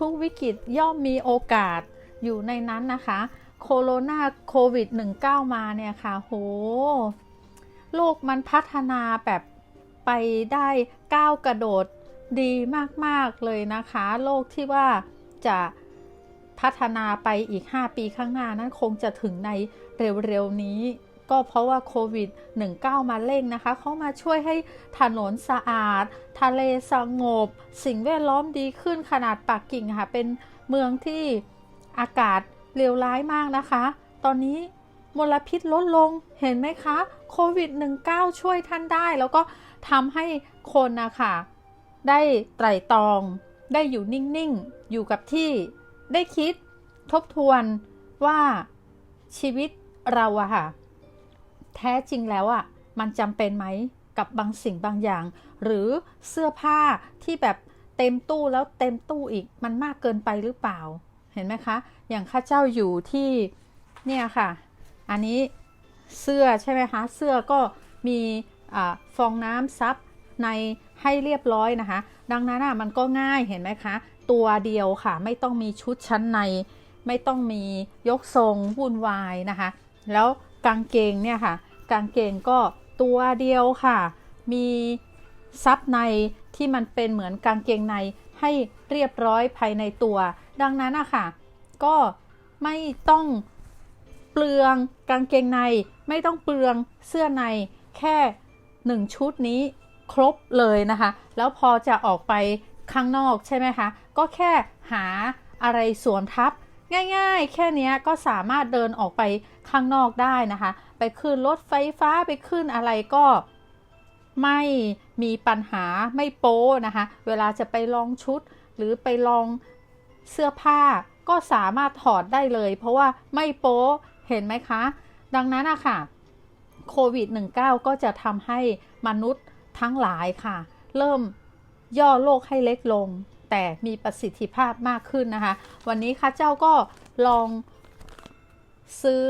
ทุกๆ วิกฤตย่อมมีโอกาสอยู่ในนั้นนะคะ โคโรนาโควิด -19 มาเนี่ยค่ะ โห โลกมันพัฒนาแบบไปได้ก้าวกระโดดดีมาก ๆ เลยนะคะ โลกที่ว่าจะพัฒนาไปอีก 5 ปีข้างหน้านั้นคงจะถึงในเร็ว ๆ นี้ ก็เพราะว่าโควิด -19 มาเร่งนะคะ เข้ามาช่วยให้ถนนสะอาด ทะเลสงบ สิ่งแวดล้อมดีขึ้นขนาดปักกิ่งค่ะ เป็นเมืองที่อากาศเลวร้ายมากนะคะ ตอนนี้มลพิษลดลงเห็นไหมคะโควิด -19 ช่วยท่านได้ แล้วก็ทำให้คนนะคะได้ไตร่ตรอง ได้อยู่นิ่ง ๆ อยู่กับที่ ได้คิดทบทวนว่าชีวิตเราอะค่ะ แท้จริงแล้วอะมันจำเป็นไหมกับบางสิ่งบางอย่าง หรือเสื้อผ้าที่แบบเต็มตู้แล้วเต็มตู้อีกมันมากเกินไปหรือเปล่า เห็นไหมคะ อย่างข้าเจ้าอยู่ที่เนี่ยค่ะ อันนี้เสื้อใช่ไหมคะ เสื้อก็มีอฟองน้ำซับในให้เรียบร้อยนะคะ ดังนั้นอะมันก็ง่ายเห็นไหมคะ ตัวเดียวค่ะ ไม่ต้องมีชุดชั้นใน ไม่ต้องมียกทรงวุ่นวายนะคะ แล้ว กางเกงเนี่ยค่ะ กางเกงก็ตัวเดียวค่ะ มีซับในที่มันเป็นเหมือนกางเกงในให้เรียบร้อยภายในตัว ดังนั้นอะค่ะก็ไม่ต้องเปลืองกางเกงใน ไม่ต้องเปลืองเสื้อในแค่หนึ่งชุดนี้ครบเลยนะคะ แล้วพอจะออกไปข้างนอกใช่ไหมคะ ก็แค่หาอะไรสวมทับ ง่ายๆ แค่นี้ก็สามารถเดินออกไปข้างนอกได้นะคะ ไปขึ้นรถไฟฟ้าไปขึ้นอะไรก็ไม่มีปัญหาไม่โป๊นะคะ เวลาจะไปลองชุด หรือไปลองเสื้อผ้าก็สามารถถอดได้เลย เพราะว่าไม่โป๊เห็นไหมคะ ดังนั้นอะค่ะโควิด -19 ก็จะทำให้มนุษย์ทั้งหลายค่ะ เริ่มย่อโลกให้เล็กลง แต่มีประสิทธิภาพมากขึ้นนะคะ วันนี้ข้าเจ้าก็ลองซื้อ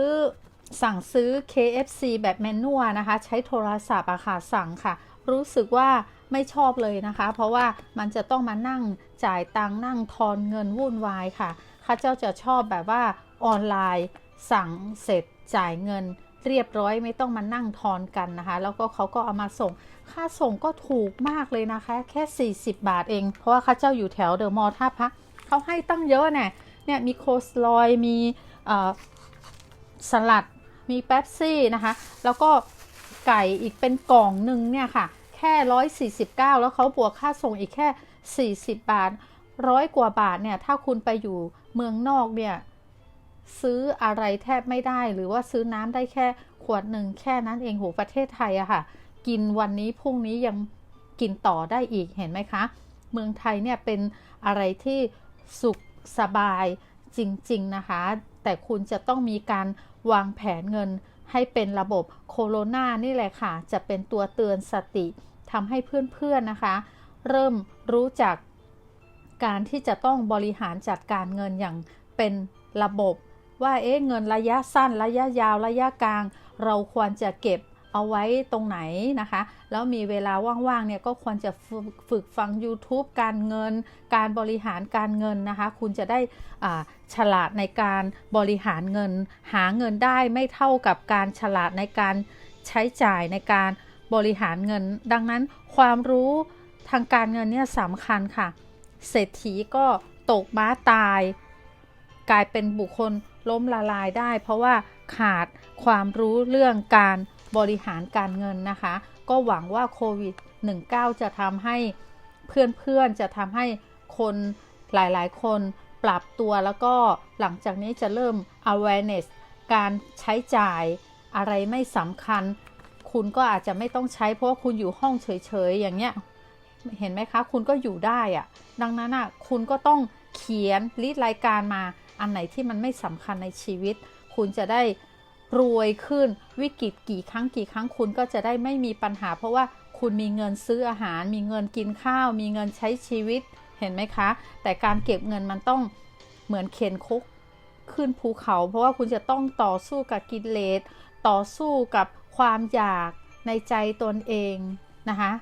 สั่งซื้อ KFC แบบแมนนวลนะคะ ใช้โทรศัพท์อะค่ะสั่งค่ะ รู้สึกว่าไม่ชอบเลยนะคะ เพราะว่ามันจะต้องมานั่งจ่ายตังนั่งทอนเงินวุ่นวายค่ะข้าเจ้าจะชอบแบบว่าออนไลน์ สั่งเสร็จจ่ายเงิน เรียบร้อยไม่ต้องมานั่งทอนกันนะคะ แล้วก็เขาก็เอามาส่ง ค่าส่งก็ถูกมากเลยนะคะ แค่ 40 บาทเอง เพราะว่าข้าเจ้าอยู่แถวเดอะมอลล์ท่าพระเขาให้ตั้งเยอะเนี่ยเนี่ยมีโคสลอยมีสลัดมีแป๊บซี่นะคะ แล้วก็ไก่อีกเป็นกล่องหนึ่งเนี่ยค่ะ แค่ 149 แล้วเขาบวกค่าส่งอีกแค่ 40 บาทร้อยกว่าบาทเนี่ยถ้าคุณไปอยู่เมืองนอกเนี่ย ซื้ออะไรแทบไม่ได้ หรือว่าซื้อน้ำได้แค่ขวดหนึ่งแค่นั้นเองโหประเทศไทยอะค่ะ กินวันนี้พรุ่งนี้ยังกินต่อได้อีกเห็นไหมคะ เมืองไทยเนี่ยเป็นอะไรที่สุขสบายจริง ๆ นะคะ แต่คุณจะต้องมีการวางแผนเงินให้เป็นระบบโคโรนานี่แหละค่ะ จะเป็นตัวเตือนสติทำให้เพื่อน ๆ นะคะ เริ่มรู้จักการที่จะต้องบริหารจัดการเงินอย่างเป็นระบบ ว่าเอ๊ะเงินระยะสั้นระยะยาวระยะกลาง เราควรจะเก็บเอาไว้ตรงไหนนะคะ แล้วมีเวลาว่างๆเนี่ยก็ควรจะฝึกฟัง YouTube การเงิน การบริหารการเงินนะคะ คุณจะได้ฉลาดในการบริหารเงิน หาเงินได้ไม่เท่ากับการฉลาดในการใช้จ่ายในการบริหารเงิน ดังนั้นความรู้ทางการเงินเนี่ยสำคัญค่ะ เศรษฐีก็ตกม้าตาย กลายเป็นบุคคล ล้มละลายได้ เพราะว่าขาดความรู้เรื่องการบริหารการเงินนะคะ ก็หวังว่าโควิด -19 จะทำให้เพื่อนๆจะทำให้คนหลายๆ คนปรับตัวแล้วก็หลังจากนี้จะเริ่ม awareness การใช้จ่ายอะไรไม่สำคัญ คุณก็อาจจะไม่ต้องใช้เพราะว่าคุณอยู่ห้องเฉยๆ อย่างเงี้ยเห็นไหมคะ คุณก็อยู่ได้อะดังนั้นอะคุณก็ต้องเขียนรีดรายการมา อันไหนที่มันไม่สำคัญในชีวิต คุณจะได้รวยขึ้นวิกฤตกี่ครั้งกี่ครั้งคุณก็จะได้ไม่มีปัญหา เพราะว่าคุณมีเงินซื้ออาหาร มีเงินกินข้าว มีเงินใช้ชีวิตเห็นไหมคะ แต่การเก็บเงินมันต้องเหมือนเข็นคุกขึ้นภูเขา เพราะว่าคุณจะต้องต่อสู้กับกิเลสต่อสู้กับความอยากในใจตนเองนะคะ